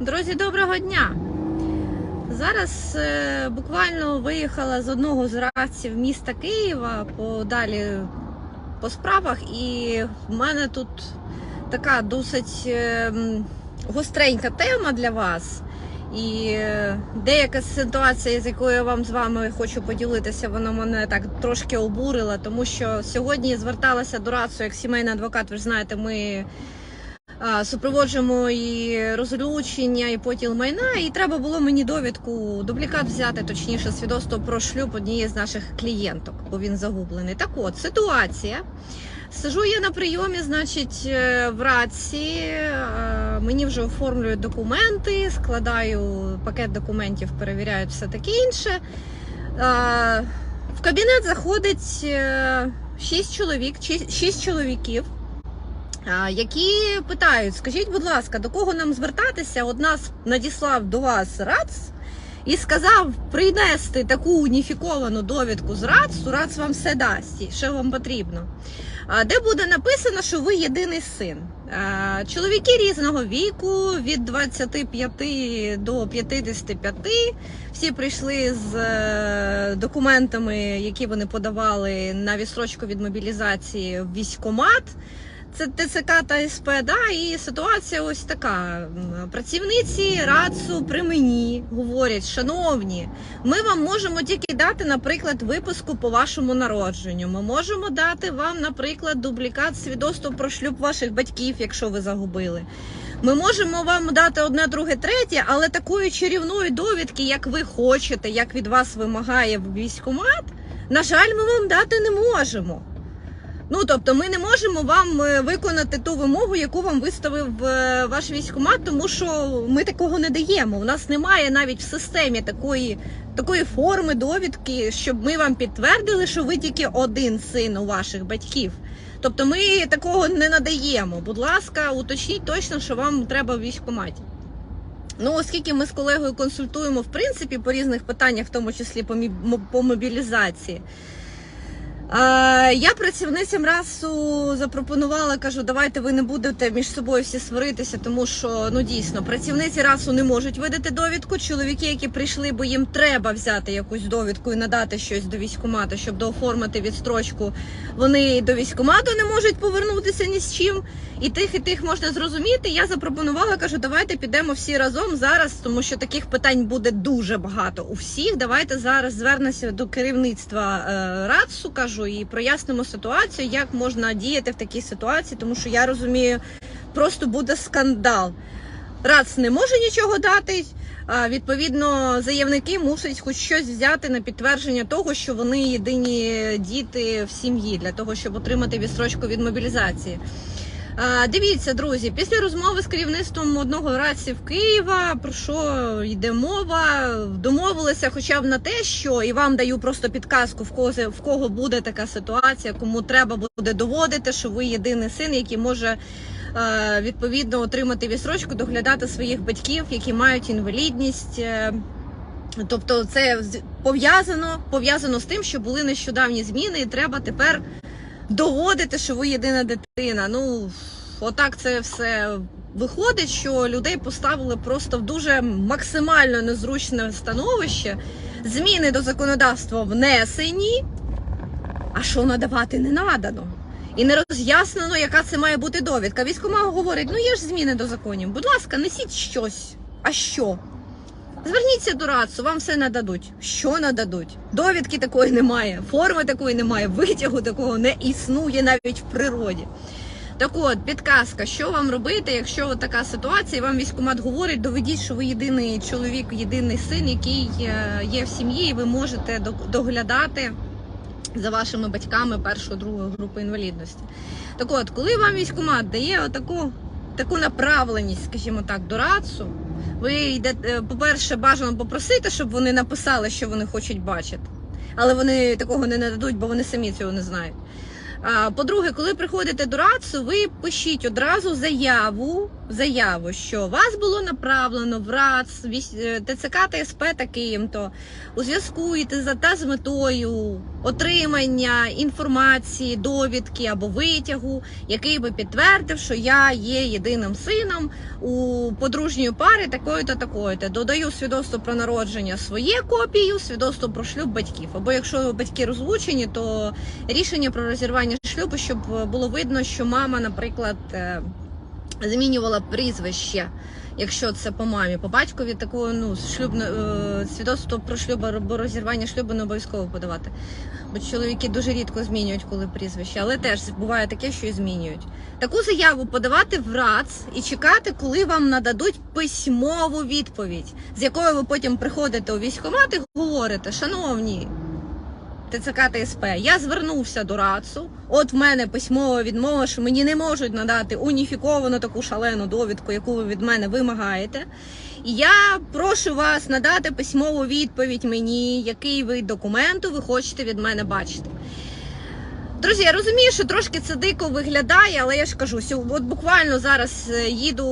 Друзі, доброго дня! Зараз е, буквально виїхала з одного з радців міста Києва подалі по справах, і в мене тут така досить е, гостренька тема для вас. І е, деяка ситуація, з якою я вам з вами хочу поділитися, вона мене так трошки обурила, тому що сьогодні зверталася до РАЦу як сімейний адвокат. Ви ж знаєте, ми супроводжуємо і розлучення, і поділ майна. І треба було мені довідку, дублікат взяти, точніше, свідоцтво про шлюб однієї з наших клієнток, бо він загублений. Так от, ситуація. Сижу я на прийомі, значить, е, в раці. е, Мені вже оформлюють документи, складаю пакет документів, перевіряють все таке інше. Е, В кабінет заходить шість чоловік, шість чоловіків. Які питають, скажіть, будь ласка, до кого нам звертатися? От нас надіслав до вас РАЦ і сказав принести таку уніфіковану довідку з РАЦу, РАЦ вам все дасть, що вам потрібно. Де буде написано, що ви єдиний син. Чоловіки різного віку, від 25 до 55, всі прийшли з е, документами, які вони подавали на відстрочку від мобілізації в військкомат. Це ТЦК та СП, да, і ситуація ось така. Працівниці РАЦу при мені говорять, шановні, ми вам можемо тільки дати, наприклад, виписку по вашому народженню. Ми можемо дати вам, наприклад, дублікат свідоцтва про шлюб ваших батьків, якщо ви загубили. Ми можемо вам дати одне, друге, третє, але такої чарівної довідки, як ви хочете, як від вас вимагає військкомат, на жаль, ми вам дати не можемо. Ну тобто, ми не можемо вам е, виконати ту вимогу, яку вам виставив е, ваш військкомат, тому що ми такого не даємо. У нас немає навіть в системі такої, такої форми довідки, щоб ми вам підтвердили, що ви тільки один син у ваших батьків. Тобто ми такого не надаємо. Будь ласка, уточніть точно, що вам треба в військкоматі. Ну, оскільки ми з колегою консультуємо в принципі по різних питаннях, в тому числі по мобілізації. Я працівницям РАСу запропонувала, кажу, давайте ви не будете між собою всі сваритися, тому що ну дійсно працівниці РАСу не можуть видати довідку. Чоловіки, які прийшли, бо їм треба взяти якусь довідку і надати щось до військкомату, щоб дооформити відстрочку, вони до військкомату не можуть повернутися ні з чим. І тих, і тих можна зрозуміти. Я запропонувала, кажу, давайте підемо всі разом зараз, тому що таких питань буде дуже багато у всіх. Давайте зараз звернемося до керівництва е, РАЦу, кажу, і прояснимо ситуацію, як можна діяти в такій ситуації, тому що я розумію, просто буде скандал. РАЦ не може нічого дати. Відповідно, заявники мусять хоч щось взяти на підтвердження того, що вони єдині діти в сім'ї для того, щоб отримати відстрочку від мобілізації. Дивіться, друзі, після розмови з керівництвом одного раців Києва, про що йде мова, домовилися хоча б на те, що і вам даю просто підказку, в кого, в кого буде така ситуація, кому треба буде доводити, що ви єдиний син, який може е, відповідно отримати відстрочку, доглядати своїх батьків, які мають інвалідність. е, Тобто, це пов'язано пов'язано з тим, що були нещодавні зміни, і треба тепер доводити, що ви єдина дитина. Ну, отак це все виходить, що людей поставили просто в дуже максимально незручне становище. Зміни до законодавства внесені, а що надавати не надано. І не роз'яснено, яка це має бути довідка. Військкомат говорить, ну є ж зміни до законів. Будь ласка, несіть щось. А що? Зверніться до РАЦу, вам все нададуть. Що нададуть? Довідки такої немає, форми такої немає, витягу такого не існує навіть в природі. Так от, підказка, що вам робити, якщо от така ситуація, вам військкомат говорить, доведіть, що ви єдиний чоловік, єдиний син, який е, є в сім'ї, і ви можете доглядати за вашими батьками першої, другої групи інвалідності. Так от, коли вам військкомат дає отаку таку направленість, скажімо так, до РАЦу, ви йдете, по-перше, бажано попросити, щоб вони написали, що вони хочуть бачити. Але вони такого не нададуть, бо вони самі цього не знають. По-друге, коли приходите до РАЦу, ви пишіть одразу заяву, заяву, що вас було направлено в РАЦ, е, ТЦК та СП таким-то, у зв'язку та з метою отримання інформації, довідки або витягу, який би підтвердив, що я є єдиним сином у подружньої пари такої-то, такої-то. Додаю свідоцтво про народження своє копію, свідоцтво про шлюб батьків. Або якщо батьки розлучені, то рішення про розірвання шлюбу, щоб було видно, що мама, наприклад, е, змінювала прізвище. Якщо це по мамі, по батькові такого ну шлюбне свідоцтво про шлюб або розірвання шлюбу не обов'язково подавати. Бо чоловіки дуже рідко змінюють коли прізвище, але теж буває таке, що і змінюють. Таку заяву подавати в РАЦ і чекати, коли вам нададуть письмову відповідь, з якою ви потім приходите у військкомат і говорите, шановні. ТЦК ТСП. СП. Я звернувся до РАЦу. От в мене письмова відмова, що мені не можуть надати уніфіковану таку шалену довідку, яку ви від мене вимагаєте. І я прошу вас надати письмову відповідь мені, який вид документу ви хочете від мене бачити. Друзі, я розумію, що трошки це дико виглядає, але я ж кажу, от буквально зараз е, їду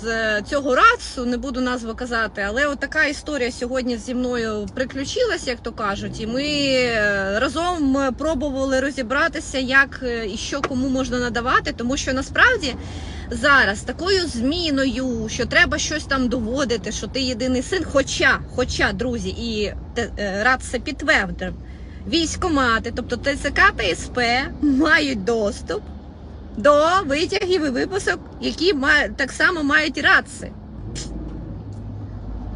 з е, цього рацу, не буду назву казати, але от така історія сьогодні зі мною приключилася, як то кажуть, і ми е, разом пробували розібратися, як і що кому можна надавати, тому що насправді. Зараз такою зміною, що треба щось там доводити, що ти єдиний син. Хоча, хоча, друзі, і рад це підтвердив, військомати, тобто ТЦК та СП мають доступ до витягів і виписок, які так само мають раци.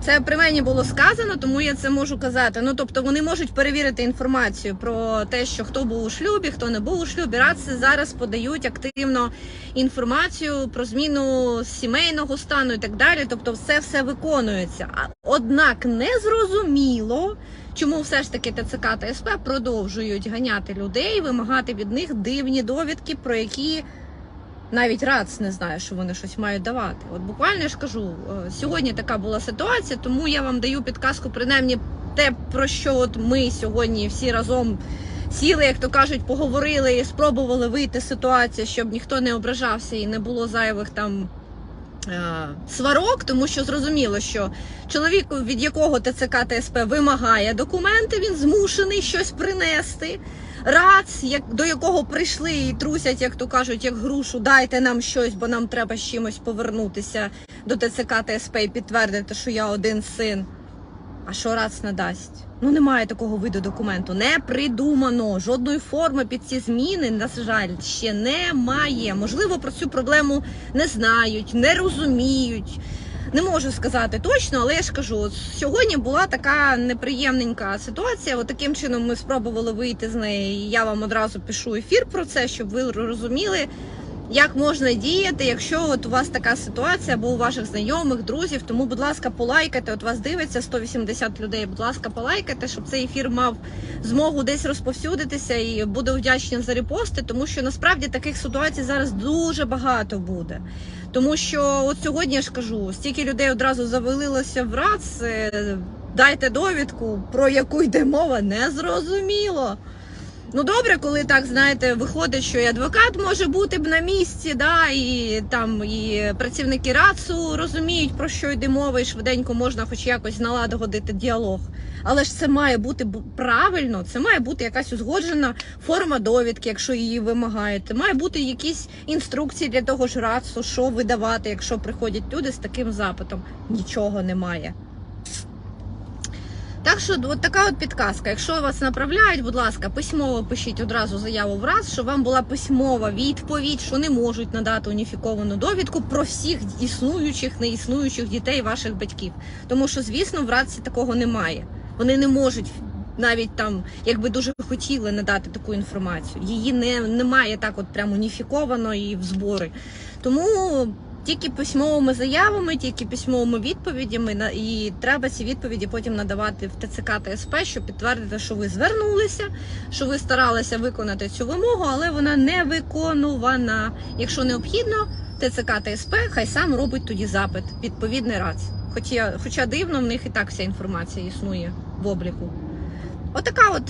Це при мені було сказано, тому я це можу казати. Ну тобто вони можуть перевірити інформацію про те, що хто був у шлюбі, хто не був у шлюбі. Раци зараз подають активно інформацію про зміну сімейного стану і так далі. Тобто, все все виконується. Однак не зрозуміло, чому все ж таки ТЦК та СП продовжують ганяти людей, вимагати від них дивні довідки, про які навіть РАЦ не знає, що вони щось мають давати. От буквально я ж кажу, е, сьогодні така була ситуація, тому я вам даю підказку, принаймні те, про що от ми сьогодні всі разом сіли, як то кажуть, поговорили і спробували вийти з ситуації, щоб ніхто не ображався і не було зайвих там. е, Сварок, тому що зрозуміло, що чоловік, від якого ТЦК та СП вимагає документи, він змушений щось принести. Рац, як до якого прийшли і трусять, як то кажуть, як грушу, дайте нам щось, бо нам треба з чимось повернутися до ТЦК та СП і підтвердити, що я один син. А що РАЦ надасть? Ну немає такого виду документу. Не придумано. Жодної форми під ці зміни, на жаль, ще немає. Можливо, про цю проблему не знають, не розуміють. Не можу сказати точно, але я ж кажу, сьогодні була така неприємненька ситуація. От таким чином ми спробували вийти з неї. Я вам одразу пишу ефір про це, щоб ви розуміли, як можна діяти, якщо от у вас така ситуація, або у ваших знайомих, друзів. Тому, будь ласка, полайкайте. От вас дивиться 180 людей. Будь ласка, полайкайте, щоб цей ефір мав змогу десь розповсюдитися і буду вдячна за репости, тому що насправді таких ситуацій зараз дуже багато буде. Тому що от сьогодні я ж кажу, стільки людей одразу завалилося в РАЦ, е, дайте довідку, про яку йде мова, не зрозуміло. Ну добре, коли так знаєте, виходить, що і адвокат може бути б на місці, да, і там і працівники РАЦу розуміють, про що йде мова, і швиденько можна хоч якось налагодити діалог. Але ж це має бути правильно, це має бути якась узгоджена форма довідки, якщо її вимагаєте. Має бути якісь інструкції для того ж РАЦу, що видавати, якщо приходять люди з таким запитом. Нічого немає. Так що от така от підказка. Якщо вас направляють, будь ласка, письмово пишіть одразу заяву в раз, щоб вам була письмова відповідь, що не можуть надати уніфіковану довідку про всіх існуючих, неіснуючих дітей ваших батьків. Тому що, звісно, в раці такого немає. Вони не можуть навіть там, якби дуже хотіли надати таку інформацію. Її не немає так, от прямо уніфіковано і в збори. Тому тільки письмовими заявами, тільки письмовими відповідями і треба ці відповіді потім надавати в ТЦК та СП, щоб підтвердити, що ви звернулися, що ви старалися виконати цю вимогу, але вона не виконувана. Якщо необхідно, ТЦК та СП хай сам робить тоді запит, відповідний РАЦ. Хоча, хоча дивно, в них і так вся інформація існує в обліку. Отака от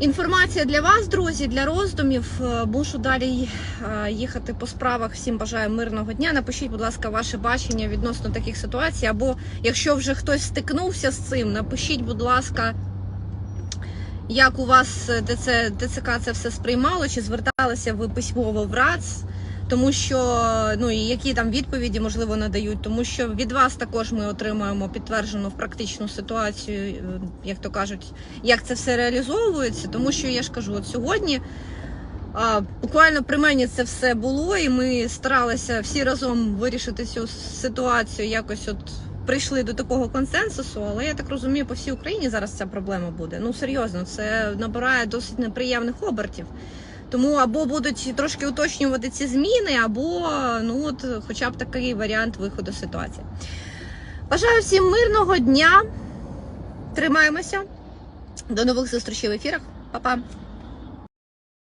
Інформація для вас, друзі, для роздумів. Е, Мушу далі е, їхати по справах. Всім бажаю мирного дня. Напишіть, будь ласка, ваше бачення відносно таких ситуацій. Або якщо вже хтось стикнувся з цим, напишіть, будь ласка, як у вас е, ДЦ, ДЦК це все сприймало, чи зверталися ви письмово в РАЦ, тому що ну і які там відповіді можливо надають, тому що від вас також ми отримуємо підтверджену в практичну ситуацію, е, як то кажуть, як це все реалізовується, тому що я ж кажу, от сьогодні. А, буквально при мені це все було, і ми старалися всі разом вирішити цю ситуацію. Якось от прийшли до такого консенсусу. Але я так розумію, по всій Україні зараз ця проблема буде. Ну серйозно, це набирає досить неприємних обертів. Тому або будуть трошки уточнювати ці зміни, або ну от, хоча б такий варіант виходу ситуації. Бажаю всім мирного дня. Тримаємося. До нових зустрічей в ефірах. Па-па.